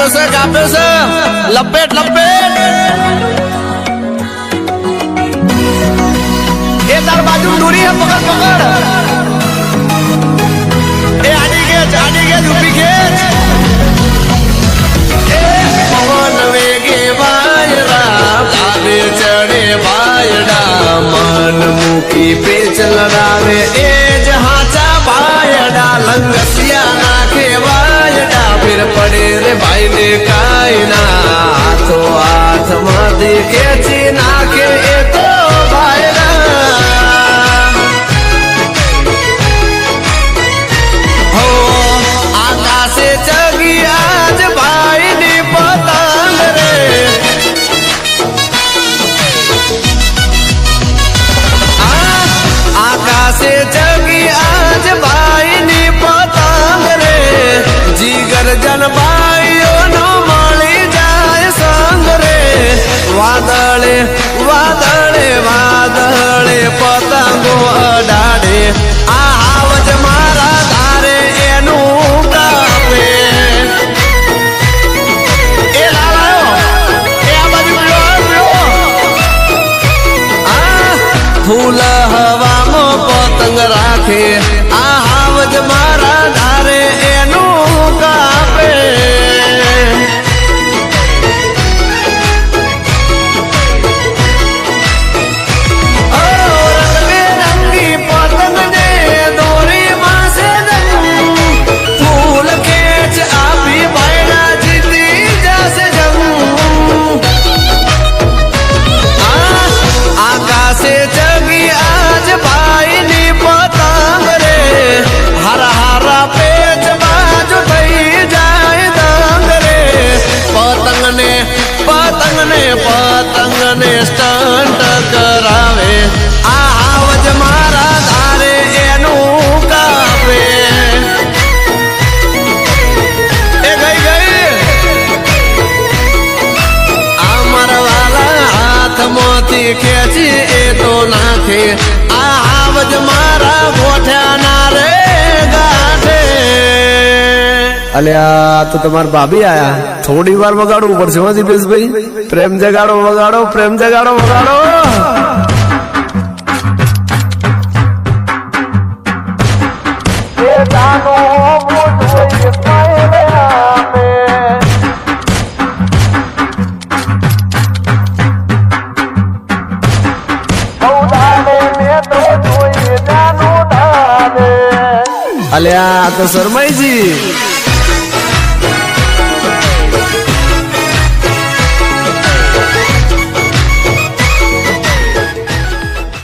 આપે છે લપેટ લપેટ એ તાર બાજુ દૂરી હે પકડ પકડ એ આડી ખેંચ આડી ખેંચ ઊભી ખેંચ એ પવન વેગે વાયરા લાવે ચડે વાયડા મન મૂકી પેચ લડાવે એ જ હાચા વાયડા લંગસિયા નાખે વાયડા ફિર પડે રે ભાઈ ને કાઈ ના. હાથો હાથમાંથી ખેંચી નાખે એ તો ભાઈ હો, આકાશે જીગર ભાઈઓનો મળી જાય સંગ વાદળે વાદળે વાદળે પતંગો અડાડે આવજ મારા ધારે એનું કાપે ફૂલ પતંગને સ્ટન્ટ કરાવે. આ આવજ મારા ધારે એનું કાપે. એ ગઈ ગઈ અમર વાલા હાથમાંથી ખેંચી એ તો નાખે. આ આવજ મારા ગોઠ્યાના રે ગાંઠે. અલ્યા તો તમારા ભાભી આયા. થોડી વાર વગાડવું પડશે હો દીપેશભાઈ પ્રેમ જગાડો, વગાડો, પ્રેમ જગાડો, વગાડો. અલ્યા તો શરમાઈજી